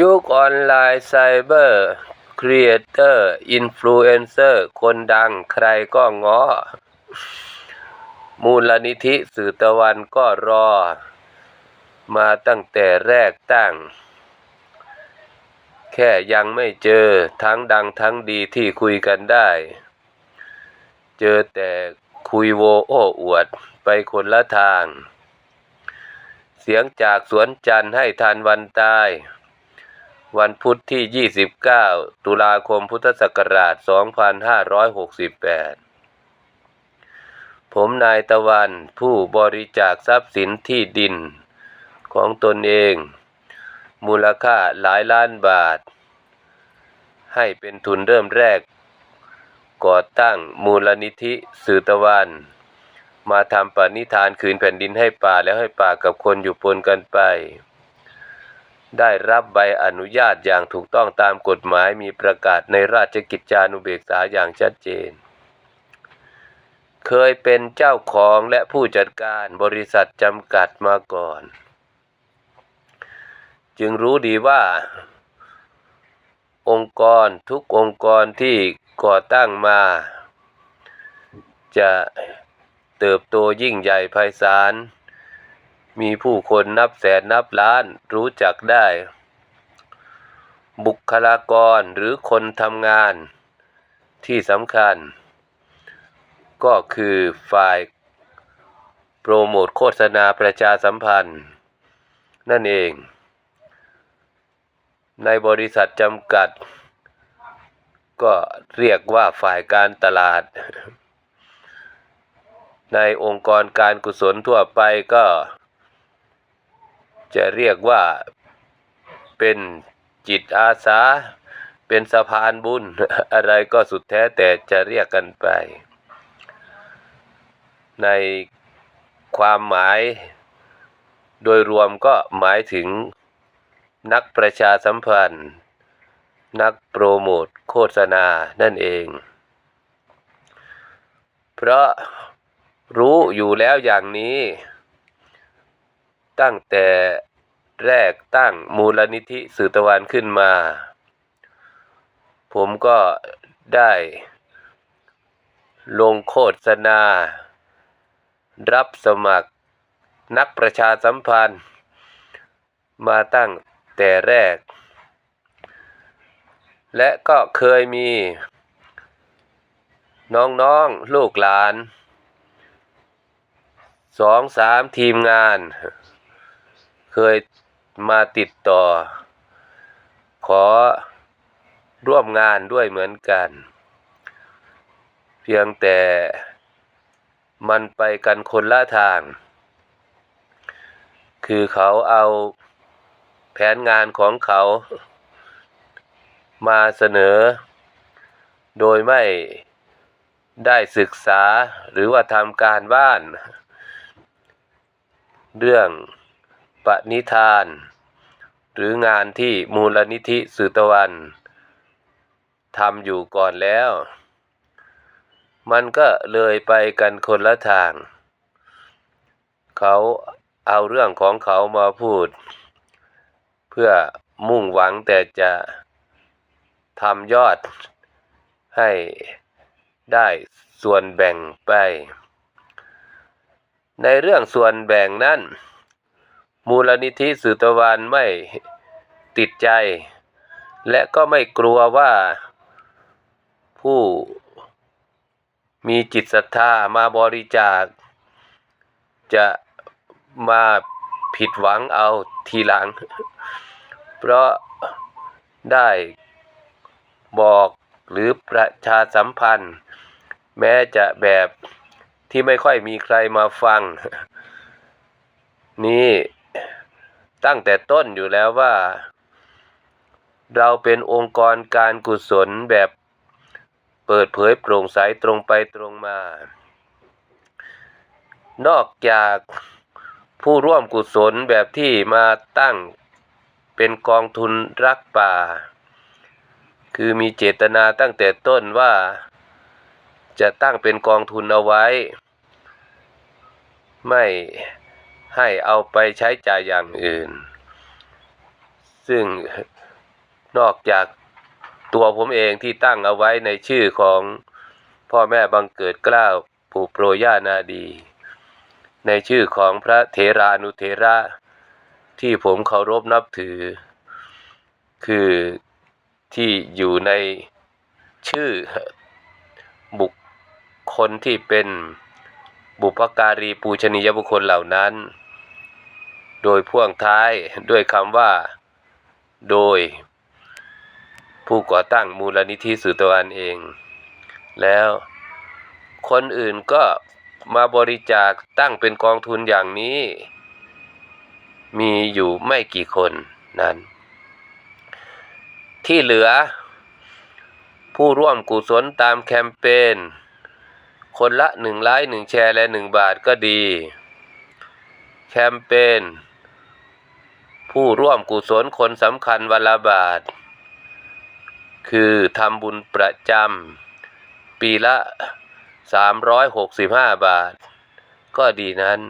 ยุคออนไลน์ไซเบอร์ครีเอเตอร์อินฟลูเอนเซอร์คนดังใครก็ง้อ มูลนิธิสื่อตะวันก็รอ มาตั้งแต่แรกตั้ง แค่ยังไม่เจอทั้งดังทั้งดีที่คุยกันได้ เจอแต่คุยโวโอ้อวดไปคนละทาง เสียงจากสวนจันทร์ให้ทันวันตาย วันพุธที่ 29 ตุลาคมพุทธศักราช 2568 ผมนายตะวันผู้บริจาคทรัพย์สินที่ดินของตนเอง มูลค่าหลายล้านบาท ให้เป็นทุนเริ่มแรก ก่อตั้งมูลนิธิสื่อตะวันมาทำปณิธานคืนแผ่นดินให้ป่าแล้วให้ป่ากับคนอยู่ปนกันไป ได้รับใบอนุญาตอย่างถูกต้องตามกฎหมายมีประกาศในราชกิจจานุเบกษาอย่างชัดเจน เคยเป็นเจ้าของและผู้จัดการบริษัทจำกัดมาก่อน จึงรู้ดีว่า องค์กรทุกองค์กรที่ก่อตั้งมา จะเติบโตยิ่งใหญ่ไพศาล มีผู้คนนับแสนนับล้านรู้จักได้ บุคลากรหรือคนทำงาน ที่สำคัญ ก็คือฝ่ายโปรโมทโฆษณาประชาสัมพันธ์ นั่นเอง ในบริษัทจำกัด ก็เรียกว่าฝ่ายการตลาด ในองค์กรการกุศลทั่วไปก็ จะเรียกว่าเป็นจิตอาสา เป็นสะพานบุญ อะไรก็สุดแท้แต่จะเรียกกันไป ในความหมายโดยรวมก็หมายถึงนักประชาสัมพันธ์ นักโปรโมทโฆษณานั่นเอง เพราะรู้อยู่แล้วอย่างนี้ ตั้งแต่แรกตั้งมูลนิธิสื่อตะวันขึ้นมา ผมก็ได้ลงโฆษณา รับสมัครนักประชาสัมพันธ์ มาตั้งแต่แรก และก็เคยมี น้องๆ ลูกหลานสองสามทีมงาน เคยมาติดต่อ ขอร่วมงานด้วยเหมือนกัน เพียงแต่มันไปกันคนละทาง คือเขาเอาแผนงานของเขามาเสนอ โดยไม่ได้ศึกษาหรือว่าทำการบ้าน เรื่อง ปณิธาน หรืองานที่มูลนิธิสืตะวันทำอยู่ก่อนแล้ว มันก็เลยไปกันคนละทาง เขาเอาเรื่องของเขามาพูด เพื่อมุ่งหวังแต่จะทำยอดให้ได้ส่วนแบ่งไป ในเรื่องส่วนแบ่งนั้น มูลนิธิสือตะวันไม่ติดใจ และก็ไม่กลัวว่าผู้มีจิตศรัทธามาบริจาค จะมาผิดหวังเอาทีหลัง เพราะได้บอกหรือประชาสัมพันธ์ แม้จะแบบที่ไม่ค่อยมีใครมาฟัง นี่ ตั้งแต่ต้นอยู่แล้วว่า เราเป็นองค์กรการกุศลแบบเปิดเผยโปร่งใสตรงไปตรงมา นอกจากผู้ร่วมกุศลแบบที่มาตั้งเป็นกองทุนรักป่า คือมีเจตนาตั้งแต่ต้นว่าจะตั้งเป็นกองทุนเอาไว้ ไม่ ให้เอาไปใช้จ่ายอย่างอื่น ซึ่งนอกจากตัวผมเองที่ตั้งเอาไว้ในชื่อของพ่อแม่บังเกิดเกล้าปู่โปรย่านาดี ในชื่อของพระเถรานุเถระที่ผมเคารพนับถือ คือที่อยู่ในชื่อบุคคลที่เป็นบุพการีปูชนียบุคคลเหล่านั้น โดยพ่วงท้ายด้วยคำว่า โดย ผู้ก่อตั้งมูลนิธิสุตวันเอง แล้วคนอื่นก็มาบริจาคตั้งเป็นกองทุนอย่างนี้ มีอยู่ไม่กี่คนนั้น ที่เหลือ ผู้ร่วมกุศลตามแคมเปญคนละหนึ่งไลค์หนึ่งแชร์และหนึ่งบาทก็ดี แคมเปญ ผู้ร่วมกุศลคนสำคัญวันละบาท คือทำบุญประจำปีละ 365 บาท ก็ดีนั้น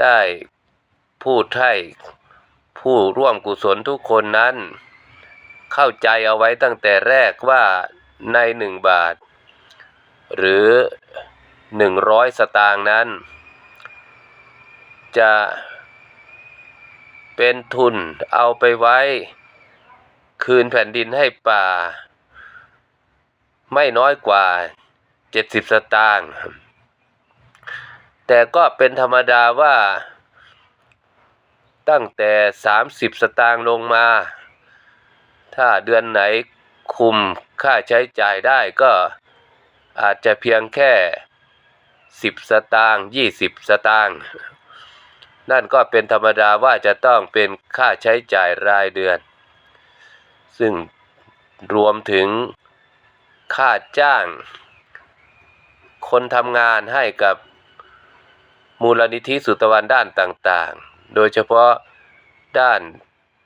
ได้พูดให้ผู้ร่วมกุศลทุกคนนั้น เข้าใจเอาไว้ตั้งแต่แรกว่าในหนึ่งบาท หรือหนึ่งร้อยสตางค์นั้น จะ เป็นทุนเอาไปไว้ คืนแผ่นดินให้ป่า ไม่น้อยกว่าเจ็ดสิบสตางค์แต่ก็เป็นธรรมดาว่า ตั้งแต่สามสิบสตางค์ลงมา ถ้าเดือนไหนคุมค่าใช้จ่ายได้ก็อาจจะเพียงแค่สิบสตางค์ยี่สิบสตางค์ นั่นก็เป็นธรรมดาว่าจะต้องเป็นค่าใช้จ่ายรายเดือน ซึ่งรวมถึงค่าจ้าง คนทำงานให้กับมูลนิธิสุตวันด้านต่างๆ โดยเฉพาะด้าน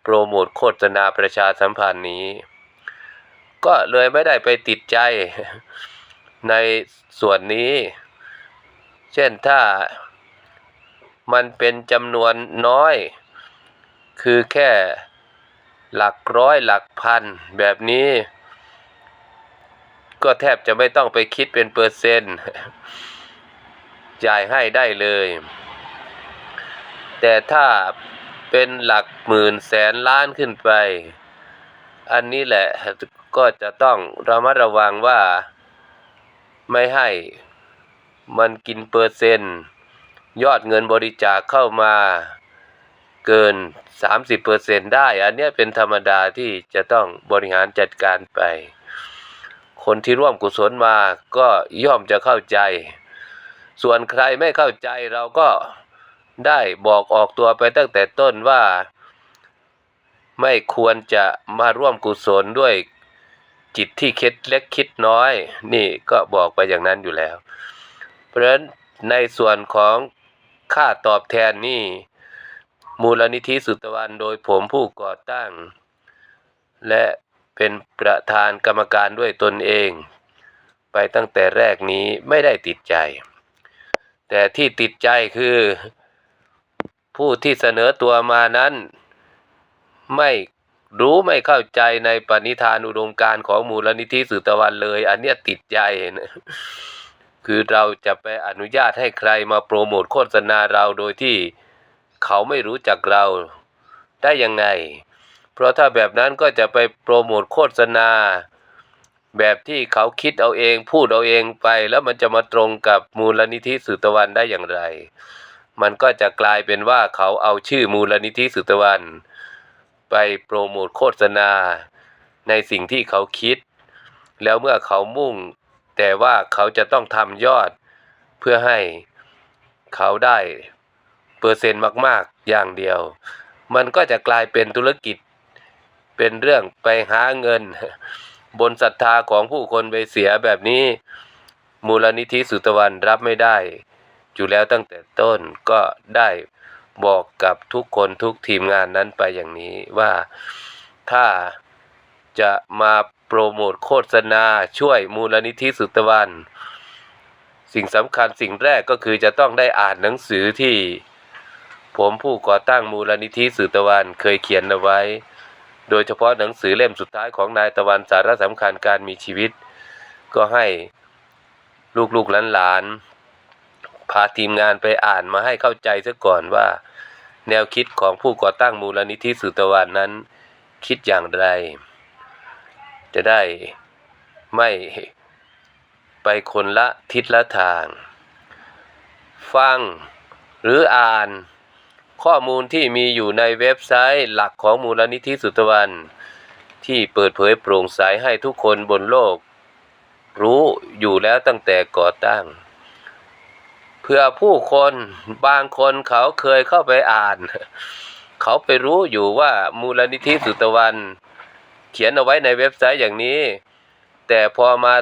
โปรโมทโฆษณาประชาสัมพันธ์นี้ ก็เลยไม่ได้ไปติดใจในส่วนนี้ เช่นถ้า มันเป็นจำนวนน้อย คือแค่หลักร้อยหลักพันแบบนี้ ก็แทบจะไม่ต้องไปคิดเป็นเปอร์เซ็นต์จ่ายให้ได้เลย แต่ถ้าเป็นหลักหมื่นแสนล้านขึ้นไป อันนี้แหละก็จะต้องระมัดระวังว่าไม่ให้มันกินเปอร์เซ็นต์ ยอดเงินบริจาคเข้ามาเกิน 30%ได้ อันเนี้ยเป็นธรรมดาที่จะต้องบริหารจัดการไป คนที่ร่วมกุศลมาก็ย่อมจะเข้าใจ ส่วนใครไม่เข้าใจเราก็ได้บอกออกตัวไปตั้งแต่ต้นว่า ไม่ควรจะมาร่วมกุศลด้วยจิตที่คิดเล็กคิดน้อย นี่ก็บอกไปอย่างนั้นอยู่แล้ว เพราะฉะนั้นในส่วนของ ค่าตอบแทนนี่ มูลนิธิสุตวันโดยผมผู้ก่อตั้ง และเป็นประธานกรรมการด้วยตนเอง ไปตั้งแต่แรกนี้ไม่ได้ติดใจ แต่ที่ติดใจคือ ผู้ที่เสนอตัวมานั้น ไม่รู้ไม่เข้าใจในปณิธานอุดมการของมูลนิธิสุตวันเลย อันเนี้ยติดใจนะ คือเราจะไปอนุญาตให้ใครมาโปรโมทโฆษณาเราโดยที่เขาไม่รู้จักเราได้ยังไง เพราะถ้าแบบนั้นก็จะไปโปรโมทโฆษณา แบบที่เขาคิดเอาเองพูดเอาเองไป แล้วมันจะมาตรงกับมูลนิธิสุตวันได้อย่างไร มันก็จะกลายเป็นว่าเขาเอาชื่อมูลนิธิสุตวัน ไปโปรโมทโฆษณา ในสิ่งที่เขาคิด แล้วเมื่อเขามุ่ง แต่ว่าเขาจะต้องทำยอดเพื่อให้เขาได้เปอร์เซ็นต์มาก ๆ อย่างเดียว มันก็จะกลายเป็นธุรกิจ เป็นเรื่องไปหาเงิน บนศรัทธาของผู้คนไปเสียแบบนี้ มูลนิธิสุตวันรับไม่ได้ อยู่แล้วตั้งแต่ต้นก็ได้บอกกับทุกคนทุกทีมงานนั้นไปอย่างนี้ว่าถ้า จะมาโปรโมทโฆษณาช่วยมูลนิธิสุตวัน สิ่งสำคัญสิ่งแรกก็คือจะต้องได้อ่านหนังสือที่ ผมผู้ก่อตั้งมูลนิธิสื่อตะวันเคยเขียนเอาไว้ โดยเฉพาะหนังสือเล่มสุดท้ายของนายตะวันสาระสำคัญการมีชีวิต ก็ให้ลูกๆหลานๆพาทีมงานไปอ่านมาให้เข้าใจซะก่อนว่า แนวคิดของผู้ก่อตั้งมูลนิธิสื่อตะวันนั้น คิดอย่างไร จะได้ไม่ไปคนละทิศละทาง ฟังหรืออ่าน ข้อมูลที่มีอยู่ในเว็บไซต์หลักของมูลนิธิสุตวัน ที่เปิดเผยโปร่งใสให้ทุกคนบนโลก รู้อยู่แล้วตั้งแต่ก่อตั้งเพื่อผู้คนบางคนเขาเคยเข้าไปอ่าน เขาไปรู้อยู่ว่ามูลนิธิสุตวัน เขียนเอาไว้ในเว็บไซต์อย่างนี้ แต่พอมา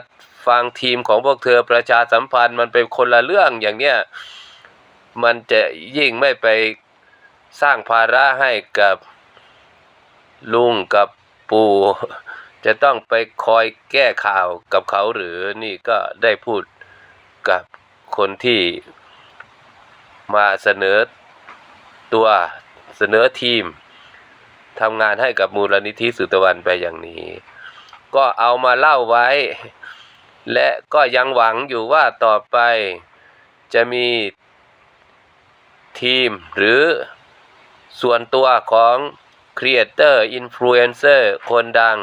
ฟังทีมของพวกเธอประชาสัมพันธ์มันเป็นคนละเรื่องอย่างเนี้ยมันจะยิ่งไม่ไปสร้างภาระให้กับลุงกับปู่จะต้องไปคอยแก้ข่าวกับเขาหรือนี่ก็ได้พูดกับคนที่มาเสนอตัวเสนอทีม ทำงานให้กับมูลนิธิสุตวันไปอย่างนี้ ก็เอามาเล่าไว้ และก็ยังหวังอยู่ว่าต่อไปจะมีทีมหรือส่วนตัวของครีเอเตอร์อินฟลูเอนเซอร์คนดัง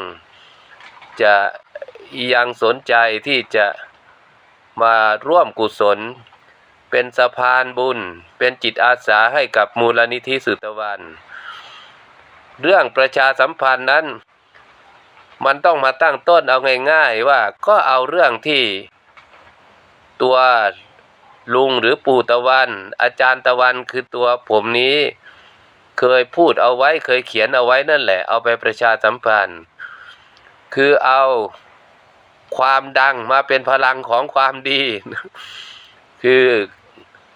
จะยังสนใจที่จะมาร่วมกุศล เป็นสะพานบุญ เป็นจิตอาสาให้กับมูลนิธิสุตวัน เรื่องประชาสัมพันธ์นั้น มันต้องมาตั้งต้นเอาง่ายๆว่าก็เอาเรื่องที่ตัวลุงหรือปู่ตะวัน อาจารย์ตะวันคือตัวผมนี้ เคยพูดเอาไว้เคยเขียนเอาไว้นั่นแหละ เอาไปประชาสัมพันธ์ คือเอาความดังมาเป็นพลังของความดี คือ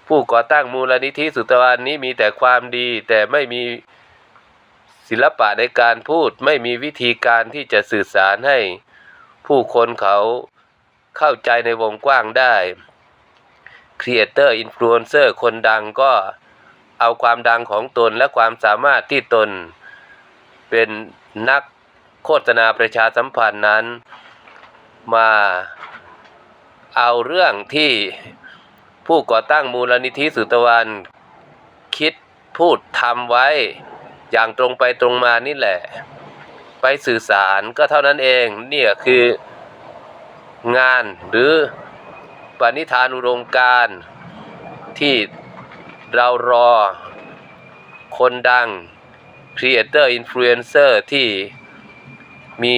ผู้ก่อตั้งมูลนิธิสุตวันนี้มีแต่ความดีแต่ไม่มี ศิลปะในการพูดไม่มีวิธีการที่จะสื่อสารให้ผู้คนเขาเข้าใจในวงกว้างได้ครีเอเตอร์อินฟลูเอนเซอร์คนดังก็เอาความดังของตนและความสามารถที่ตน เป็นนักโฆษณาประชาสัมพันธ์นั้น มาเอาเรื่องที่ผู้ก่อตั้งมูลนิธิสุตวัน คิดพูดทำไว้ อย่างตรงไปตรงมานี่แหละ ไปสื่อสารก็เท่านั้นเองเนี่ยคืองานหรือปณิธานอุดมการที่เรารอคนดัง Creator Influencer ที่มี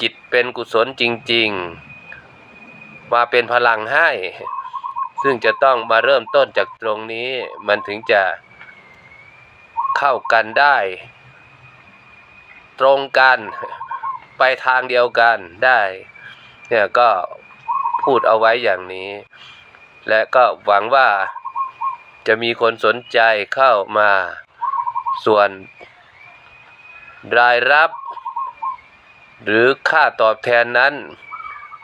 จิตเป็นกุศลจริง ๆ มาเป็นพลังให้ ซึ่งจะต้องมาเริ่มต้นจากตรงนี้มันถึงจะ เข้ากันได้ ตรงกันไปทางเดียวกันได้เนี่ยก็พูดเอาไว้อย่างนี้ และก็หวังว่าจะมีคนสนใจเข้ามา ส่วนรายรับ หรือค่าตอบแทนนั้น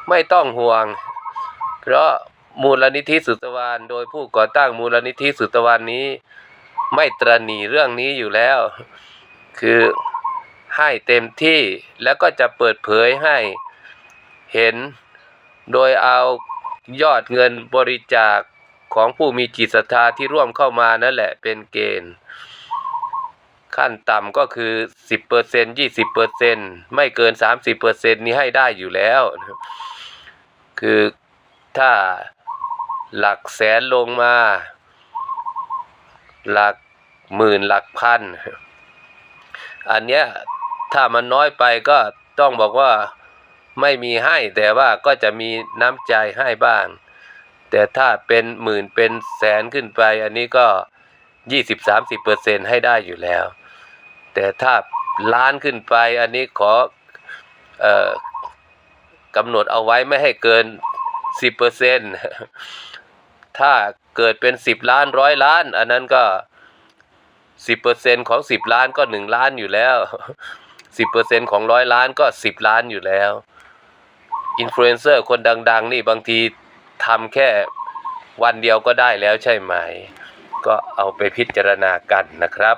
ไม่ต้องห่วง เพราะมูลนิธิสุตวานโดยผู้ก่อตั้งมูลนิธิสุตวานนี้ ไม่ตรณีเรื่องนี้อยู่แล้ว คือให้เต็มที่แล้วก็จะเปิดเผยให้เห็นโดยเอายอดเงินบริจาคของผู้มีจิตศรัทธาที่ร่วมเข้ามานั่นแหละเป็นเกณฑ์ ขั้นต่ำก็คือ 10% 20%ไม่เกิน 30%นี้ให้ได้อยู่แล้ว คือถ้าหลักแสนลงมา หลักหมื่นหลักพัน อันเนี้ยถ้ามันน้อยไปก็ต้องบอกว่าไม่มีให้แต่ว่าก็จะมีน้ำใจให้บ้าง แต่ถ้าเป็นหมื่นเป็นแสนขึ้นไป อันนี้ก็20-30%ให้ได้อยู่แล้ว แต่ถ้าล้านขึ้นไป อันนี้ขอเอ่อกำหนดเอาไว้ไม่ให้เกิน10%ถ้า เกิดเป็น 10 ล้านร้อยล้าน อันนั้นก็ 10%ของ 10 ล้านก็ 1 ล้านอยู่แล้ว 10%ของร้อยล้านก็ 10 ล้านอยู่แล้วอินฟลูเอนเซอร์คนดัง ๆ นี่บางทีทำแค่วันเดียวก็ได้แล้วใช่ไหม ก็เอาไปพิจารณากันนะครับ